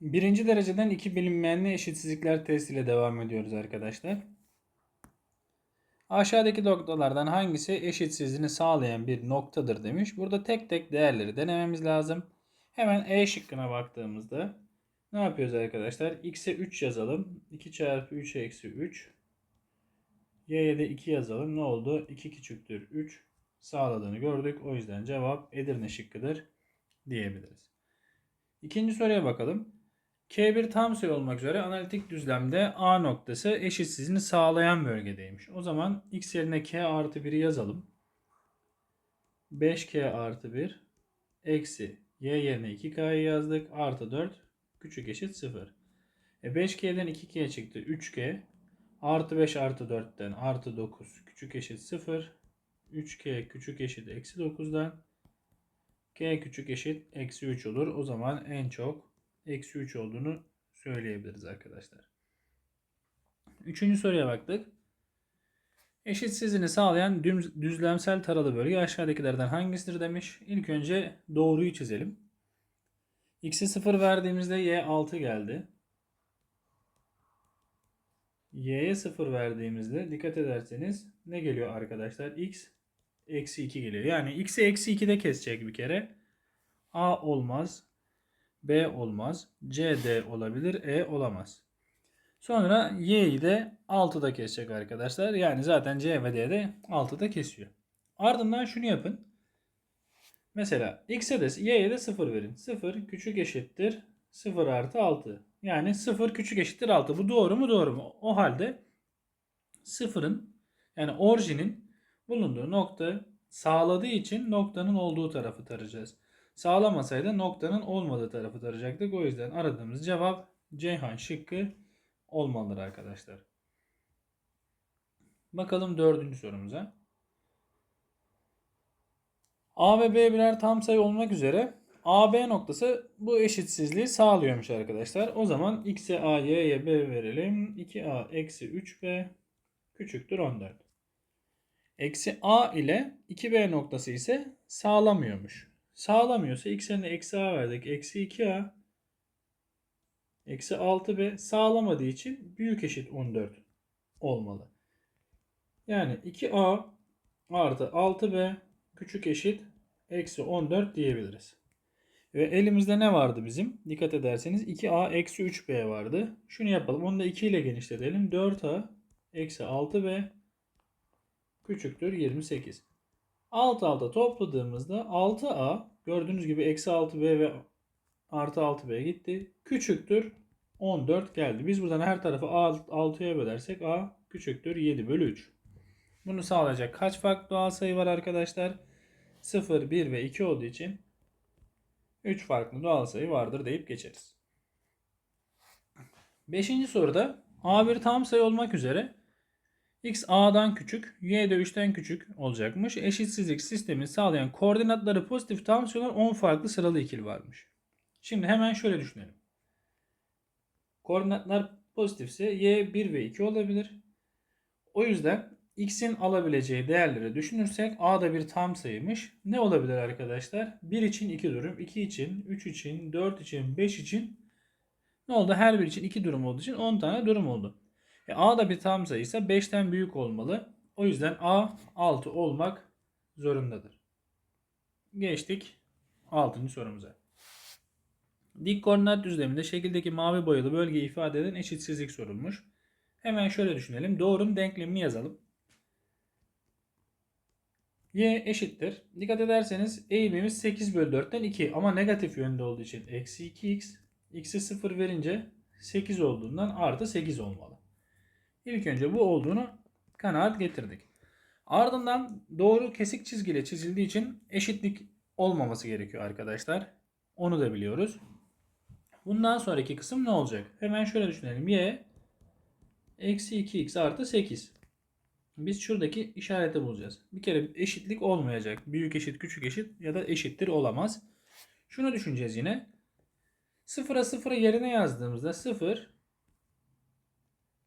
Birinci dereceden iki bilinmeyenli eşitsizlikler testiyle devam ediyoruz arkadaşlar. Aşağıdaki noktalardan hangisi eşitsizliğini sağlayan bir noktadır demiş. Burada tek tek değerleri denememiz lazım. Hemen E şıkkına baktığımızda ne yapıyoruz arkadaşlar? X'e 3 yazalım. 2 çarpı 3 eksi 3. Y'ye de 2 yazalım. Ne oldu? 2 küçüktür 3 sağladığını gördük. O yüzden cevap Edirne şıkkıdır diyebiliriz. İkinci soruya bakalım. K1 tam sayı olmak üzere analitik düzlemde A noktası eşitsizliğini sağlayan bölgedeymiş. O zaman x yerine k artı 1'i yazalım. 5k artı 1 eksi y yerine 2k'yı yazdık. Artı 4 küçük eşit 0. E 5k'den 2k çıktı 3k. Artı 5 artı 4'ten artı 9 küçük eşit 0. 3k küçük eşit eksi 9'dan k küçük eşit eksi 3 olur. O zaman en çok eksi 3 olduğunu söyleyebiliriz arkadaşlar. Üçüncü soruya baktık. Eşitsizliğini sağlayan düz- düzlemsel taralı bölge aşağıdakilerden hangisidir demiş. İlk önce doğruyu çizelim. X'e 0 verdiğimizde Y 6 geldi. Y'ye 0 verdiğimizde dikkat ederseniz ne geliyor arkadaşlar? X eksi 2 geliyor. Yani X'i eksi 2'de kesecek bir kere. A olmaz. B olmaz. C D olabilir. E olamaz. Sonra Y'yi de 6'da kesecek arkadaşlar. Yani zaten C ve D de 6'da kesiyor. Ardından şunu yapın. Mesela X'e de Y'ye de 0 verin. 0 küçük eşittir 0 artı 6. Yani 0 küçük eşittir 6. Bu doğru mu? Doğru mu? O halde 0'ın yani orijinin bulunduğu nokta sağladığı için noktanın olduğu tarafı tarayacağız. Sağlamasaydı noktanın olmadığı tarafı tarayacaktık. O yüzden aradığımız cevap Ceyhan şıkkı olmalıdır arkadaşlar. Bakalım dördüncü sorumuza. A ve B birer tam sayı olmak üzere AB noktası bu eşitsizliği sağlıyormuş arkadaşlar. O zaman x'e a, y'ye b verelim. 2a eksi 3b küçüktür 14. Eksi a ile 2b noktası ise sağlamıyormuş. Sağlamıyorsa x yerine eksi a verdik. Eksi 2a eksi 6b sağlamadığı için büyük eşit 14 olmalı. Yani 2a artı 6b küçük eşit eksi 14 diyebiliriz. Ve elimizde ne vardı bizim? Dikkat ederseniz 2a eksi 3b vardı. Şunu yapalım. Onu da 2 ile genişletelim. 4a eksi 6b küçüktür 28. Alt alta topladığımızda 6a gördüğünüz gibi eksi 6b ve artı 6b gitti. Küçüktür 14 geldi. Biz buradan her tarafı a 6'ya bölersek a küçüktür 7 bölü 3. Bunu sağlayacak kaç farklı doğal sayı var arkadaşlar? 0, 1 ve 2 olduğu için 3 farklı doğal sayı vardır deyip geçeriz. Beşinci soruda a bir tam sayı olmak üzere x a'dan küçük, y de 3'ten küçük olacakmış. Eşitsizlik sistemini sağlayan koordinatları pozitif olan 10 farklı sıralı ikili varmış. Şimdi hemen şöyle düşünelim. Koordinatlar pozitifse y 1 ve 2 olabilir. O yüzden x'in alabileceği değerleri düşünürsek a da bir tam sayıymış. Ne olabilir arkadaşlar? 1 için 2 durum, 2 için, 3 için, 4 için, 5 için ne oldu? Her bir için 2 durum olduğu için 10 tane durum oldu. E, a da bir tam sayıysa 5'ten büyük olmalı. O yüzden a 6 olmak zorundadır. Geçtik 6. sorumuza. Dik koordinat düzleminde şekildeki mavi boyalı bölgeyi ifade eden eşitsizlik sorulmuş. Hemen şöyle düşünelim. Doğrunun denklemini yazalım. Y eşittir. Dikkat ederseniz eğimimiz 8 bölü 4'ten 2 ama negatif yönde olduğu için eksi 2x. X'e 0 verince 8 olduğundan artı 8 olmalı. İlk önce bu olduğunu kanaat getirdik. Ardından doğru kesik çizgiyle çizildiği için eşitlik olmaması gerekiyor arkadaşlar. Onu da biliyoruz. Bundan sonraki kısım ne olacak? Hemen şöyle düşünelim. Y eksi 2x artı 8. Biz şuradaki işareti bulacağız. Bir kere eşitlik olmayacak. Büyük eşit küçük eşit ya da eşittir olamaz. Şunu düşüneceğiz yine. 0'a 0'ı yerine yazdığımızda 0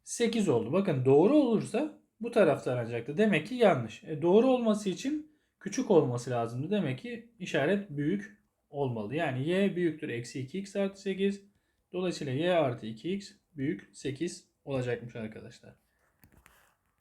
8 oldu. Bakın doğru olursa bu tarafta aranacaktı. Demek ki yanlış. E, doğru olması için küçük olması lazımdı. Demek ki işaret büyük olmalı. Yani y büyüktür eksi 2x artı 8. Dolayısıyla y artı 2x büyük 8 olacakmış arkadaşlar.